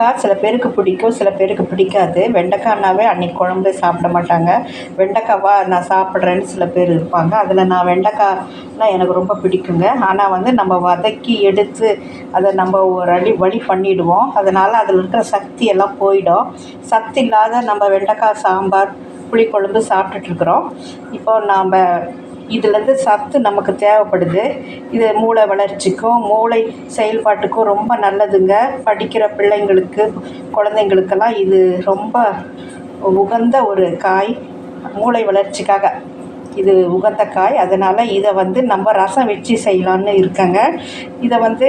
வெண்டைக்காய் சில பேருக்கு பிடிக்கும் சில பேருக்கு பிடிக்காது. வெண்டைக்கானாவே அன்றைக்கி குழம்பு சாப்பிட மாட்டாங்க. வெண்டைக்காவா நான் சாப்பிட்றேன்னு சில பேர் இருப்பாங்க. அதில் நான் வெண்டைக்கானா எனக்கு ரொம்ப பிடிக்குங்க. ஆனால் வந்து நம்ம வதக்கி எடுத்து அதை நம்ம ஒரு அடி வழி பண்ணிவிடுவோம் அதனால் அதில் இருக்கிற சக்தி எல்லாம் போயிடும். சக்தி இல்லாத நம்ம வெண்டைக்காய் சாம்பார் புளிக்குழம்பு சாப்பிட்டுட்ருக்குறோம் இப்போ நாம் இதுலேருந்து சத்து நமக்கு தேவைப்படுது. இது மூளை வளர்ச்சிக்கும் மூளை செயல்பாட்டுக்கும் ரொம்ப நல்லதுங்க. படிக்கிற பிள்ளைங்களுக்கு குழந்தைங்களுக்கெல்லாம் இது ரொம்ப உகந்த ஒரு காய் மூளை வளர்ச்சிக்காக. இது உகந்த காய். அதனால் இதை வந்து நம்ம ரசம் வச்சு செய்யலான்னு இருக்கேங்க. இதை வந்து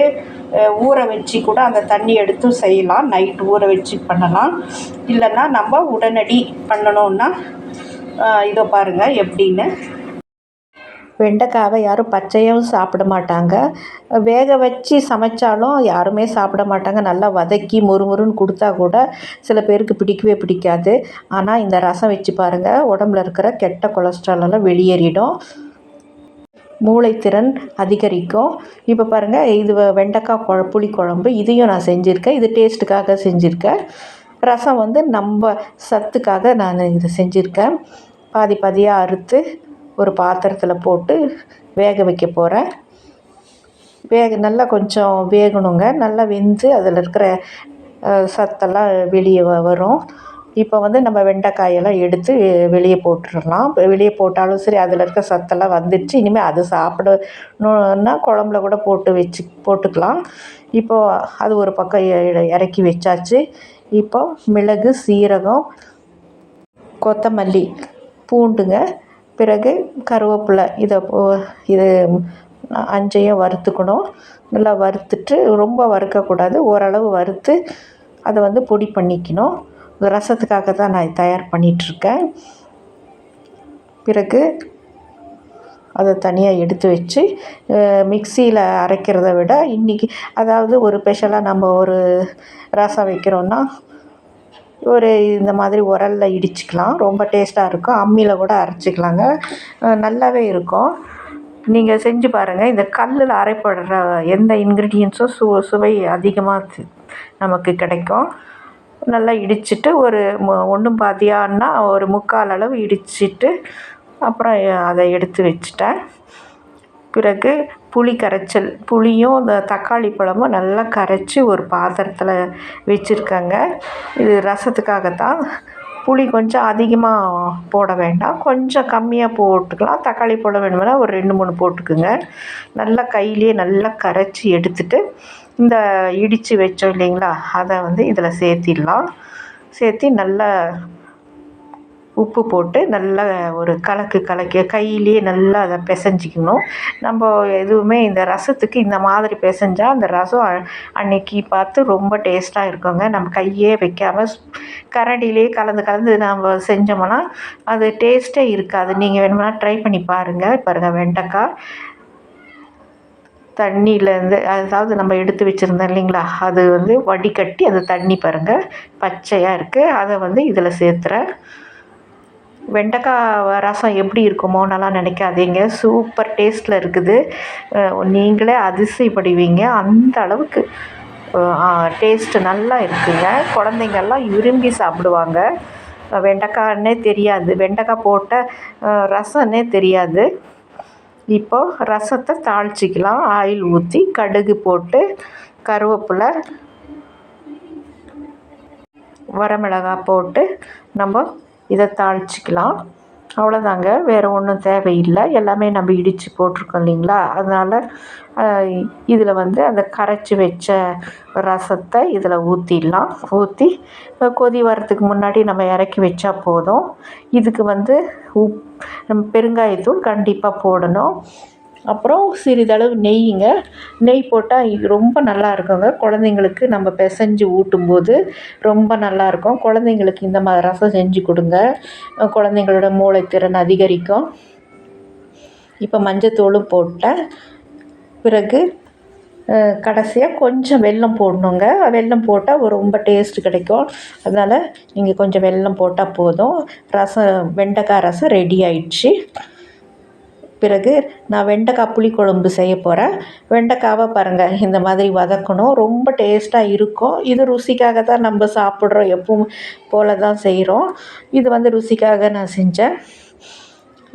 ஊற வச்சு கூட அந்த தண்ணி எடுத்து செய்யலாம். நைட் ஊற வச்சு பண்ணலாம். இல்லைன்னா நம்ம உடனடி பண்ணணுன்னா இதை பாருங்கள் எப்படின்னு வெண்டைக்காவை யாரும் பச்சையாகவும் சாப்பிட மாட்டாங்க. வேக வச்சு சமைச்சாலும் யாருமே சாப்பிட மாட்டாங்க. நல்லா வதக்கி முறுமுறுன்னு கொடுத்தா கூட சில பேருக்கு பிடிக்கவே பிடிக்காது. ஆனால் இந்த ரசம் வச்சு பாருங்கள் உடம்புல இருக்கிற கெட்ட கொலஸ்ட்ரால் எல்லாம் வெளியேறிடும். மூளைத்திறன் அதிகரிக்கும். இப்போ பாருங்கள் இது வெண்டைக்காய் குழ புளி குழம்பு இதையும் நான் செஞ்சுருக்கேன். இது டேஸ்ட்டுக்காக செஞ்சுருக்கேன். ரசம் வந்து நம்ம சத்துக்காக நான் இதை செஞ்சுருக்கேன். பாதி பாதியாக அறுத்து ஒரு பாத்திரத்தில் போட்டு வேக வைக்க போகிறேன் வேக நல்லா கொஞ்சம் வேகணுங்க. நல்லா வெந்து அதில் இருக்கிற சத்தெல்லாம் வெளியே வ வரும். இப்போ வந்து நம்ம வெண்டைக்காயெல்லாம் எடுத்து வெளியே போட்டுடலாம். இப்போ வெளியே போட்டாலும் சரி அதில் இருக்க சத்தெல்லாம் வந்துடுச்சு. இனிமேல் அது சாப்பிடணுன்னா குழம்புல கூட போட்டு வச்சு போட்டுக்கலாம். இப்போது அது ஒரு பக்கம் இறக்கி வச்சாச்சு. இப்போ மிளகு சீரகம் கொத்தமல்லி பூண்டுங்க. பிறகு கருவேப்பிலை இதை போ- இது அஞ்சையும் வறுத்துக்கணும். நல்லா வறுத்துட்டு ரொம்ப வறுக்கக்கூடாது. ஓரளவு வறுத்து அதை வந்து பொடி பண்ணிக்கணும். ரசத்துக்காக தான் நான் தயார் பண்ணிகிட்ருக்கேன் பிறகு அதை தனியாக எடுத்து வச்சு மிக்சியில் அரைக்கிறத விட இன்றைக்கி அதாவது ஒரு ஸ்பெஷலாக நம்ம ஒரு ரசம் வைக்கிறோன்னா ஒரு இந்த மாதிரி உரலில் இடிச்சுக்கலாம். ரொம்ப டேஸ்ட்டாக இருக்கும். அம்மியில் கூட அரைச்சிக்கலாங்க. நல்லாவே இருக்கும். நீங்கள் செஞ்சு பாருங்கள் இந்த கல்லில் அரைப்படுற எந்த இன்க்ரீடியன்ஸும் சு சுவை அதிகமாக நமக்கு கிடைக்கும். நல்லா இடிச்சிட்டு ஒரு ஒன்றும் பாதியான்னா ஒரு முக்கால் அளவு இடிச்சிட்டு அப்புறம் அதை எடுத்து வச்சுட்டேன். பிறகு புளி கரைச்சல் புளியும் இந்த தக்காளி பழமும் நல்லா கரைச்சி ஒரு பாத்திரத்தில் வச்சுருக்கேங்க. இது ரசத்துக்காகத்தான். புளி கொஞ்சம் அதிகமாக போட வேண்டாம். கொஞ்சம் கம்மியாக போட்டுக்கலாம். தக்காளி பழம் வேணும்னா ஒரு ரெண்டு மூணு போட்டுக்குங்க. நல்லா கையிலேயே நல்லா கரைச்சி எடுத்துட்டு இந்த இடித்து வச்சோம் இல்லைங்களா? அதை வந்து இதில் சேர்த்திடலாம். சேர்த்தி நல்லா உப்பு போட்டு நல்லா ஒரு கலக்கு கலக்கி கையிலேயே நல்லா அதை பிசைஞ்சிக்கணும். நம்ம எதுவுமே இந்த ரசத்துக்கு இந்த மாதிரி பிசைஞ்சா அந்த ரசம் அன்னைக்கு பார்த்து ரொம்ப டேஸ்ட்டாக இருக்குங்க. நம்ம கையே வைக்காமல் கரண்டிலே கலந்து கலந்து நம்ம செஞ்சோம்னா அது டேஸ்ட்டே இருக்காது. நீங்கள் வேணும்னா ட்ரை பண்ணி பாருங்கள் பாருங்கள் வெண்டைக்காய். தண்ணியிலேருந்து அதாவது நம்ம எடுத்து வச்சுருந்தோம் இல்லைங்களா? அது வந்து வடிகட்டி அந்த தண்ணி பாருங்கள் பச்சையாக இருக்குது அதை வந்து இதில் சேர்த்துறேன். வெண்டைக்காய் ரசம் எப்படி இருக்குமோன்னெல்லாம் நினைக்காதீங்க. சூப்பர் டேஸ்ட்டில் இருக்குது. நீங்களே அதிசயப்படுவீங்க. அந்த அளவுக்கு டேஸ்ட்டு நல்லா இருக்குங்க. குழந்தைங்கள்லாம் விரும்பி சாப்பிடுவாங்க. வெண்டைக்காய்னே வெண்டைக்கான்னே தெரியாது. வெண்டைக்காய் போட்ட ரசம்னே தெரியாது. இப்போ ரசத்தை தாளிச்சிக்கலாம். ஆயில் ஊற்றி கடுகு போட்டு கருவேப்பிலை வரமிளகாய் போட்டு நம்ம இதை தாளிச்சிக்கலாம். அவ்வளோதாங்க வேறு ஒன்றும் தேவையில்லை. எல்லாமே நம்ம இடித்து போட்டிருக்கோம் இல்லைங்களா? அதனால் இதில் வந்து அந்த கரைச்சி வச்ச ரசத்தை இதில் ஊற்றிடலாம் ஊற்றி கொதி வரத்துக்கு முன்னாடி நம்ம இறக்கி வச்சா போதும். இதுக்கு வந்து உப் நம்ம பெருங்காயத்தூள் கண்டிப்பாக போடணும். அப்புறம் சிறிதளவு நெய்யுங்க நெய் போட்டால் ரொம்ப நல்லா இருக்குங்க. குழந்தைங்களுக்கு நம்ம பிசைஞ்சு ஊட்டும்போது ரொம்ப நல்லாயிருக்கும் குழந்தைங்களுக்கு இந்த மாதிரி ரசம் செஞ்சு கொடுங்க. குழந்தைங்களோட மூளைத்திறன் அதிகரிக்கும். இப்போ மஞ்சத்தூளும் போட்டேன். பிறகு கடைசியாக கொஞ்சம் வெல்லம் போடணுங்க. வெல்லம் போட்டால் ஒரு ரொம்ப டேஸ்ட் கிடைக்கும். அதனால் நீங்கள் கொஞ்சம் வெல்லம் போட்டால் போதும். ரசம் வெண்டைக்காய் ரசம் ரெடி ஆயிடுச்சு. பிறகு நான் வெண்டைக்காய் புளிக்குழம்பு செய்ய போகிறேன் வெண்டைக்காவை பாருங்கள் இந்த மாதிரி வதக்கணும். ரொம்ப டேஸ்ட்டாக இருக்கும். இது ருசிக்காக தான் நம்ம சாப்பிட்றோம். எப்பவும் போல தான் செய்கிறோம் இது வந்து ருசிக்காக நான் செஞ்சேன்.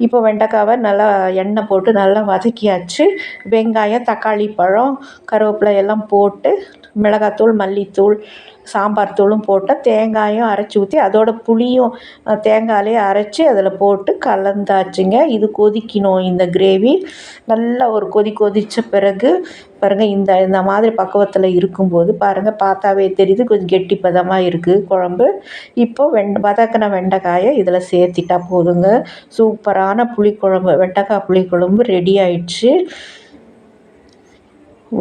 இப்போ வெண்டைக்காவை நல்லா எண்ணெய் போட்டு நல்லா வதக்கியாச்சு. வெங்காயம் தக்காளி பழம் கருவேப்பிலை எல்லாம் போட்டு மிளகாத்தூள் மல்லித்தூள் சாம்பார் தூளும் போட்டால் தேங்காயும் அரைச்சி ஊற்றி அதோட புளியும் தேங்காயிலையும் அரைச்சி அதில் போட்டு கலந்தாச்சுங்க. இது கொதிக்கணும் இந்த கிரேவி. நல்லா ஒரு கொதி கொதித்த பிறகு பாருங்கள் இந்த இந்த மாதிரி பக்குவத்தில் இருக்கும்போது பாருங்கள் பார்த்தாவே தெரியுது கொஞ்சம் கெட்டி பதமாக இருக்குது குழம்பு. இப்போது வெண் வதக்கின வெண்டைக்காயை இதில் சேர்த்திட்டா போதுங்க. சூப்பரான புளிக்குழம்பு வெண்டைக்காய் புளிக்குழம்பு ரெடி ஆயிடுச்சு.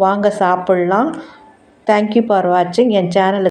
வாங்க சாப்பிட்லாம். தேங்க்யூ ஃபார் வாட்சிங் என் சேனலுக்கு